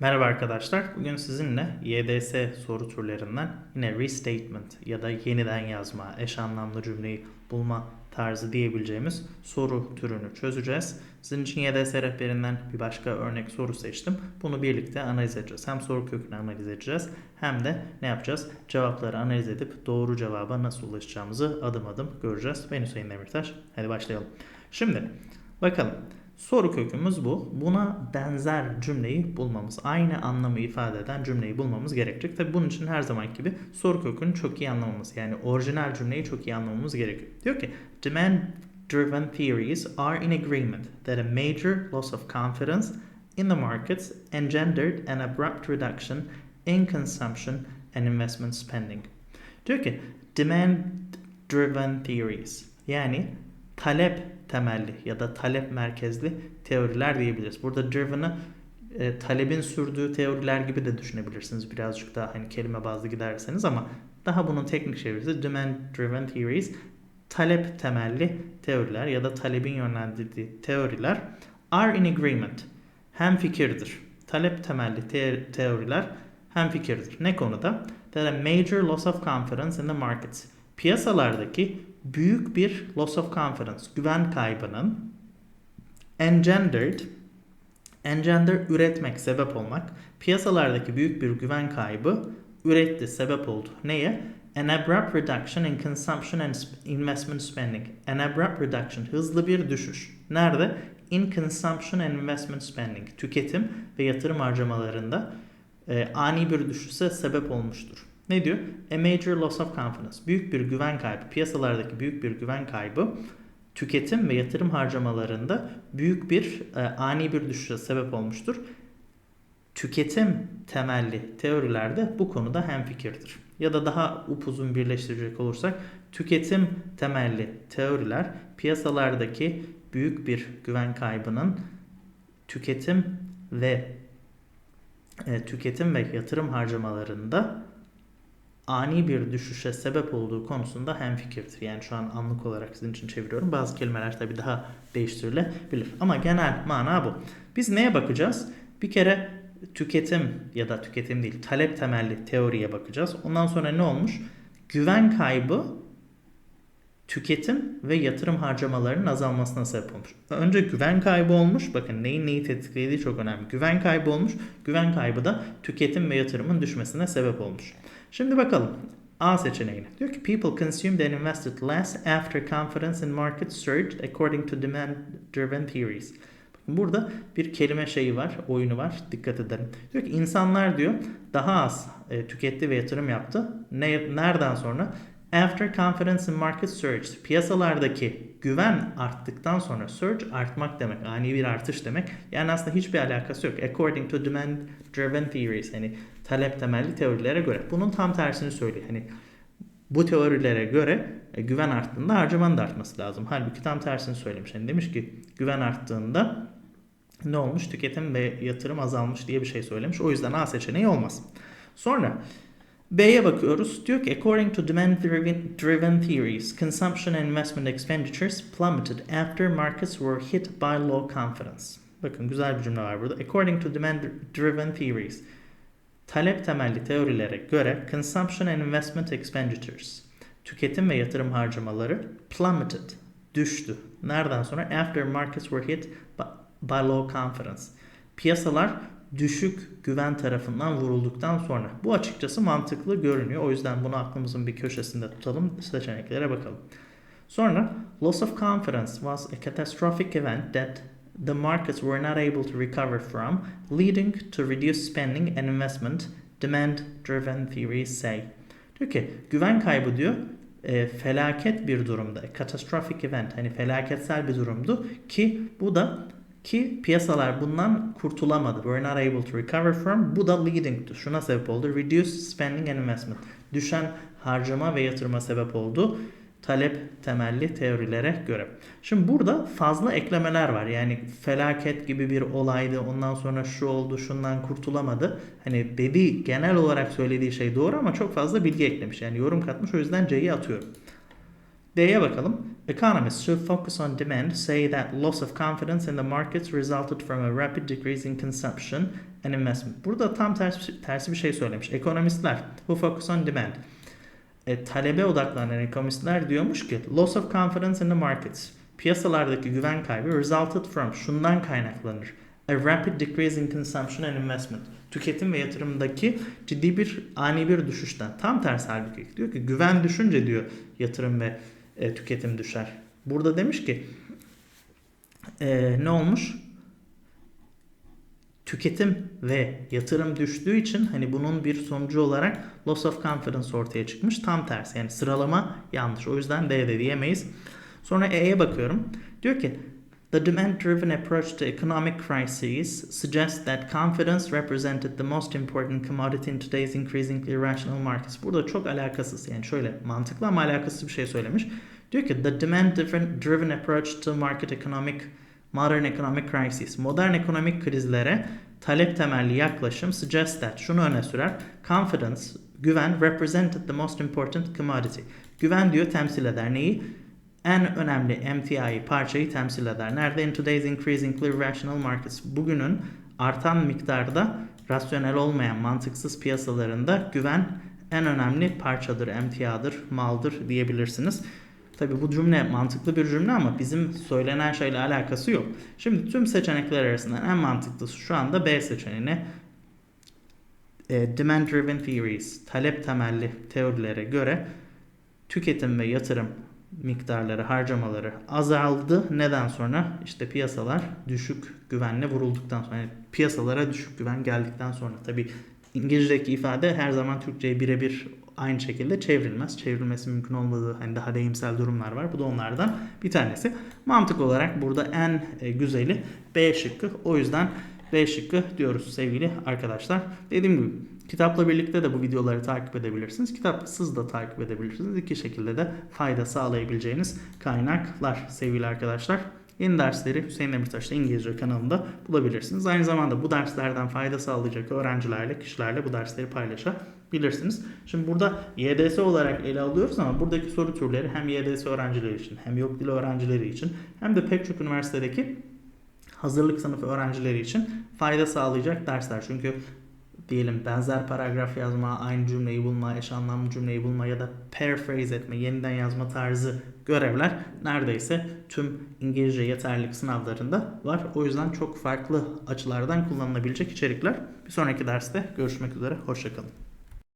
Merhaba arkadaşlar. Bugün sizinle YDS soru türlerinden yine restatement ya da yeniden yazma, eş anlamlı cümleyi bulma tarzı diyebileceğimiz soru türünü çözeceğiz. Sizin için YDS rehberinden bir başka örnek soru seçtim. Bunu birlikte analiz edeceğiz. Hem soru kökünü analiz edeceğiz hem de ne yapacağız? Cevapları analiz edip doğru cevaba nasıl ulaşacağımızı adım adım göreceğiz. Ben Hüseyin Demirtaş. Hadi başlayalım. Şimdi bakalım. Soru kökümüz bu. Buna benzer cümleyi bulmamız, aynı anlamı ifade eden cümleyi bulmamız gerekecek. Tabi bunun için her zaman gibi soru kökünü çok iyi anlamamız, yani orijinal cümleyi çok iyi anlamamız gerekiyor. Diyor ki, demand driven theories are in agreement that a major loss of confidence in the markets engendered an abrupt reduction in consumption and investment spending. Diyor ki, demand driven theories yani talep temelli ya da talep merkezli teoriler diyebiliriz. Burada driven'ı e, talebin sürdüğü teoriler gibi de düşünebilirsiniz. Birazcık daha hani kelime bazlı giderseniz ama daha bunun teknik çevirisi demand driven theories talep temelli teoriler ya da talebin yönlendirdiği teoriler are in agreement. Hem fikirdir. Talep temelli te- teoriler hem fikirdir. Ne konuda? That a major loss of confidence in the markets. Piyasalardaki büyük bir loss of confidence, güven kaybının engendered, engender üretmek, sebep olmak. Piyasalardaki büyük bir güven kaybı üretti, sebep oldu. Neye? An abrupt reduction in consumption and investment spending. An abrupt reduction, hızlı bir düşüş. Nerede? In consumption and investment spending. Tüketim ve yatırım harcamalarında e, ani bir düşüşe sebep olmuştur. Ne diyor? A major loss of confidence. Büyük bir güven kaybı. Piyasalardaki büyük bir güven kaybı tüketim ve yatırım harcamalarında büyük bir e, ani bir düşüşe sebep olmuştur. Tüketim temelli teorilerde bu konuda hemfikirdir. Ya da daha upuzun birleştirecek olursak tüketim temelli teoriler piyasalardaki büyük bir güven kaybının tüketim ve e, tüketim ve yatırım harcamalarında ani bir düşüşe sebep olduğu konusunda hemfikirdir. Yani şu an anlık olarak sizin için çeviriyorum. Bazı kelimeler tabii daha değiştirilebilir. Ama genel mana bu. Biz neye bakacağız? Bir kere tüketim ya da tüketim değil talep temelli teoriye bakacağız. Ondan sonra ne olmuş? Güven kaybı tüketim ve yatırım harcamalarının azalmasına sebep olmuş. Önce güven kaybı olmuş. Bakın neyin neyi tetiklediği çok önemli. Güven kaybı olmuş. Güven kaybı da tüketim ve yatırımın düşmesine sebep olmuş. Şimdi bakalım A seçeneğine. Diyor ki people consumed and invested less after confidence in markets surged according to demand driven theories. Bakın burada bir kelime şeyi var, oyunu var. Dikkat edelim. Diyor ki insanlar diyor daha az e, tüketti ve yatırım yaptı. Ne, nereden sonra? After confidence in markets surged. Piyasalardaki güven arttıktan sonra surge artmak demek. Ani bir artış demek. Yani aslında hiçbir alakası yok. According to demand driven theories. Yani talep temelli teorilere göre. Bunun tam tersini söylüyor. Hani bu teorilere göre e, güven arttığında harcamanın da artması lazım. Halbuki tam tersini söylemiş. Yani demiş ki güven arttığında ne olmuş? Tüketim ve yatırım azalmış diye bir şey söylemiş. O yüzden A seçeneği olmaz. Sonra B'ye bakıyoruz. Diyor ki according to demand driven theories, consumption and investment expenditures plummeted after markets were hit by low confidence. Bakın güzel bir cümle var burada. According to demand driven theories, talep temelli teorilere göre consumption and investment expenditures, tüketim ve yatırım harcamaları plummeted, düştü. Nereden sonra? After markets were hit by low confidence. Piyasalar düşük güven tarafından vurulduktan sonra. Bu açıkçası mantıklı görünüyor. O yüzden bunu aklımızın bir köşesinde tutalım. Seçeneklere bakalım. Sonra loss of confidence was a catastrophic event that the markets were not able to recover from, leading to reduced spending and investment, demand driven theories say. Diyor ki güven kaybı diyor e, felaket bir durumda. Catastrophic event hani felaketsel bir durumdu ki bu da ki piyasalar bundan kurtulamadı. We're not able to recover from. Bu da leading to. Şuna sebep oldu. Reduced spending and investment. Düşen harcama ve yatırıma sebep oldu. Talep temelli teorilere göre. Şimdi burada fazla eklemeler var. Yani felaket gibi bir olaydı. Ondan sonra şu oldu, şundan kurtulamadı. Hani dedi genel olarak söylediği şey doğru ama çok fazla bilgi eklemiş. Yani yorum katmış. O yüzden C'yi atıyorum. D'ye bakalım. Economists who focus on demand say that loss of confidence in the markets resulted from a rapid decrease in consumption and investment. Burada tam tersi, tersi bir şey söylemiş. Ekonomistler who focus on demand. E, talebe odaklanan ekonomistler diyormuş ki loss of confidence in the markets. Piyasalardaki güven kaybı resulted from şundan kaynaklanır. A rapid decrease in consumption and investment. Tüketim ve yatırımdaki ciddi bir ani bir düşüşten. Tam tersi halbuki. Diyor ki güven düşünce diyor yatırım ve e, tüketim düşer. Burada demiş ki e, ne olmuş? Tüketim ve yatırım düştüğü için hani bunun bir sonucu olarak loss of confidence ortaya çıkmış. Tam tersi yani sıralama yanlış. O yüzden D de diyemeyiz. Sonra E'ye bakıyorum. Diyor ki The demand-driven approach to economic crises suggests that confidence represented the most important commodity in today's increasingly irrational markets. Burada çok alakasız yani şöyle mantıklı ama alakasız bir şey söylemiş. Diyor ki the demand-driven approach to market economic modern economic crises. Modern ekonomik krizlere talep temelli yaklaşım suggests that şunu öne sürer. Confidence, güven represented the most important commodity. Güven diyor temsil eder neyi? En önemli MTI parçayı temsil eder. Nerede? In today's increasingly irrational markets. Bugünün artan miktarda rasyonel olmayan mantıksız piyasalarında güven en önemli parçadır, emtiadır, maldır diyebilirsiniz. Tabi bu cümle mantıklı bir cümle ama bizim söylenen şeyle alakası yok. Şimdi tüm seçenekler arasından en mantıklısı şu anda B seçeneğine e, demand driven theories, talep temelli teorilere göre tüketim ve yatırım miktarları, harcamaları azaldı. Neden sonra? İşte piyasalar düşük güvenle vurulduktan sonra, yani piyasalara düşük güven geldikten sonra. Tabi İngilizce'deki ifade her zaman Türkçe'ye birebir aynı şekilde çevrilmez. Çevrilmesi mümkün olmadığı hani daha deyimsel durumlar var. Bu da onlardan bir tanesi. Mantık olarak burada en e, güzeli B şıkkı. O yüzden B şıkkı diyoruz sevgili arkadaşlar. Dediğim gibi kitapla birlikte de bu videoları takip edebilirsiniz. Kitapsız da takip edebilirsiniz. İki şekilde de fayda sağlayabileceğiniz kaynaklar sevgili arkadaşlar. Yeni dersleri Hüseyin Demirtaş'ta İngilizce kanalında bulabilirsiniz. Aynı zamanda bu derslerden fayda sağlayacak öğrencilerle, kişilerle bu dersleri paylaşabilirsiniz. Şimdi burada YDS olarak ele alıyoruz ama buradaki soru türleri hem YDS öğrencileri için hem yok dil öğrencileri için hem de pek çok üniversitedeki hazırlık sınıfı öğrencileri için fayda sağlayacak dersler. Çünkü diyelim benzer paragraf yazma, aynı cümleyi bulma, eş anlamlı cümleyi bulma ya da paraphrase etme, yeniden yazma tarzı görevler neredeyse tüm İngilizce yeterlilik sınavlarında var. O yüzden çok farklı açılardan kullanılabilecek içerikler. Bir sonraki derste görüşmek üzere. Hoşçakalın.